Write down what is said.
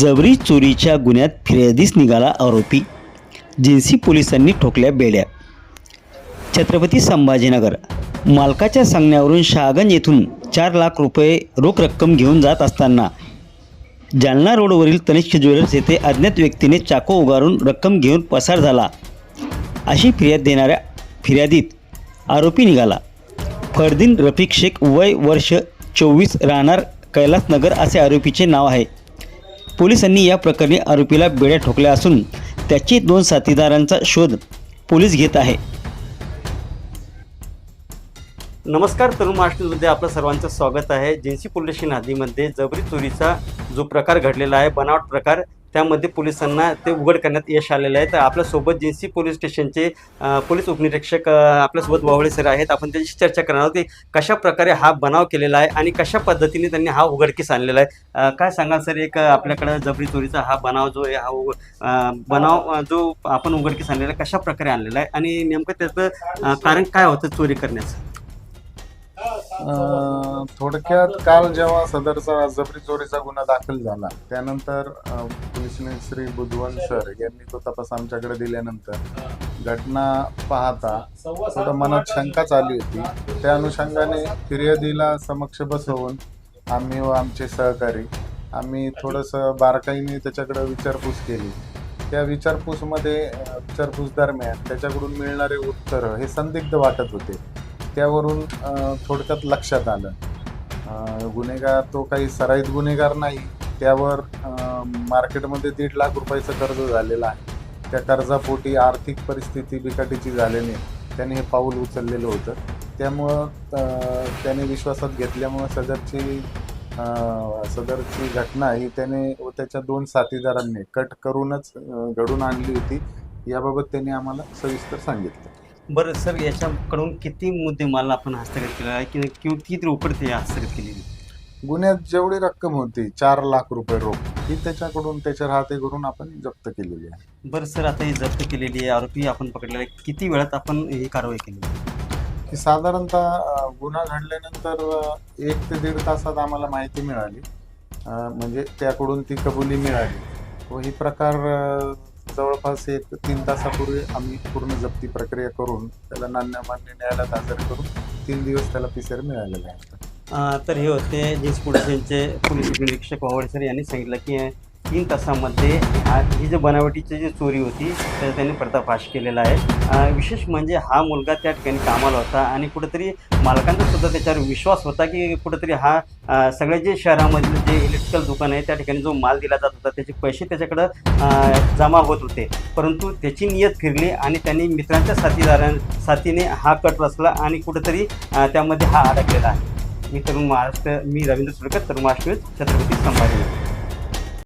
जबरी चोरीच्या गुन्ह्यात फिर्यादीस निघाला आरोपी जिन्सी पोलिसांनी ठोकल्या बेड्या. छत्रपती संभाजीनगर मालकाच्या सांगण्यावरून शहागंज येथून चार लाख रुपये रोख रक्कम घेऊन जात असताना जालना रोडवरील तनिष्क ज्वेलर्स येथे अज्ञात व्यक्तीने चाकू उगारून रक्कम घेऊन पसार झाला. अशी फिर्याद देणाऱ्या फिर्यादीत आरोपी निघाला. फरदीन रफिक शेख वय वर्ष चोवीस राहणार कैलासनगर असे आरोपीचे नाव आहे. पोलिसांनी या प्रकरणी आरोपीला बेड्या ठोकल्या असून त्याचे दोन साथीदारांचा शोध पोलीस घेत आहे. नमस्कार तरुण महाराष्ट्रमध्ये आपलं सर्वांचं स्वागत आहे. जिन्सी पोलीस स्टेशन हद्दीमध्ये जबरी चोरीचा जो प्रकार घडलेला आहे बनावट प्रकार त्यामध्ये पोलिसांना ते उघड करण्यात यश आलेलं आहे. तर आपल्यासोबत जिन्सी पोलीस स्टेशनचे पोलीस उपनिरीक्षक आपल्यासोबत वावळे सर आहेत. आपण त्यांची चर्चा करणार आहोत की कशा प्रकारे हा बनाव केलेला आहे आणि कशा पद्धतीने त्यांनी हा उघडकीस आणलेला आहे. काय सांगाल सर एक आपल्याकडं जबरी चोरीचा हा बनाव जो आहे हा बनाव जो आपण उघडकीस आणलेला आहे कशा प्रकारे आणलेला आहे आणि नेमकं त्याचं कारण काय होतं चोरी करण्याचं? अं, थोडक्यात काल जेव्हा सदरचा जबरी चोरीचा गुन्हा दाखल झाला त्यानंतर अं, पोलीस श्री बुधवंत सर यांनी तो तपास आमच्याकडे दिल्यानंतर घटना पाहता थोडं मनात शंकाच आली होती. त्या अनुषंगाने फिर्यादीला समक्ष बसवून आम्ही व आमचे सहकारी आम्ही थोडंसं बारकाईने त्याच्याकडे विचारपूस केली. त्या विचारपूसमध्ये अं, विचारपूस दरम्यान त्याच्याकडून मिळणारे उत्तर हे संदिग्ध वाटत होते. त्यावरून थोडक्यात लक्षात आलं. गुन्हेगार तो काही सराईत गुन्हेगार नाही. त्यावर मार्केटमध्ये दीड लाख रुपयाचं कर्ज झालेलं आहे. त्या कर्जापोटी आर्थिक परिस्थिती बिकटीची झाल्याने त्याने हे पाऊल उचललेलं होतं. त्यामुळं त्याने विश्वासात घेतल्यामुळं सदरची सदरची घटना ही त्याने व त्याच्या दोन साथीदारांनी कट करूनच घडून आणली होती. याबाबत त्यांनी आम्हाला सविस्तर सांगितलं. बरं सर याच्याकडून किती मुद्देमाल आपण हस्तगत केलेला आहे? की किंवा किती रोकड ते हस्तगत केलेली गुन्ह्यात जेवढी रक्कम होती चार लाख रुपये रोख ही त्याच्याकडून त्याच्या राहते करून आपण जप्त केलेली आहे. बरं सर आता ही जप्त केलेली आहे आरोपी आपण पकडलेला आहे. किती वेळात आपण ही कारवाई केली? की साधारणतः अं, गुन्हा घडल्यानंतर अं, एक ते दीड तासात आम्हाला माहिती मिळाली. अं, म्हणजे त्याकडून ती कबुली मिळाली. व ही प्रकार अं, जवळपास एक तीन तासापूर्वी आम्ही पूर्ण जप्ती प्रक्रिया करून त्याला नान्यमान्य न्यायालयात हजर करून तीन दिवस त्याला पिसेर मिळालेला आहे. तर हे होते जीन्स पोलिसांचे पोलीस निरीक्षक वावडे सर यांनी सांगितलं की तीन तासामध्ये ही जी बनावटीची जी चोरी होती त्याचा त्यांनी पर्दाफाश केलेला आहे. विशेष म्हणजे हा मुलगा त्या ठिकाणी कामाला होता आणि कुठेतरी मालकांचा सुद्धा त्याच्यावर विश्वास होता की कुठेतरी हा सगळ्या सगळे जे शहरामधील जे इलेक्ट्रिकल दुकान आहे त्या ठिकाणी जो माल दिला जात होता त्याचे पैसे त्याच्याकडं जमा होत होते. परंतु त्याची नियत फिरली आणि त्यांनी मित्रांच्या साथीदारां साथीने हा कट रचला आणि कुठेतरी त्यामध्ये हा अडकलेला आहे. मी तरुण महाराष्ट्र मी रवींद्र सुरकर तरुण महाराष्ट्र छत्रपती संभाजी.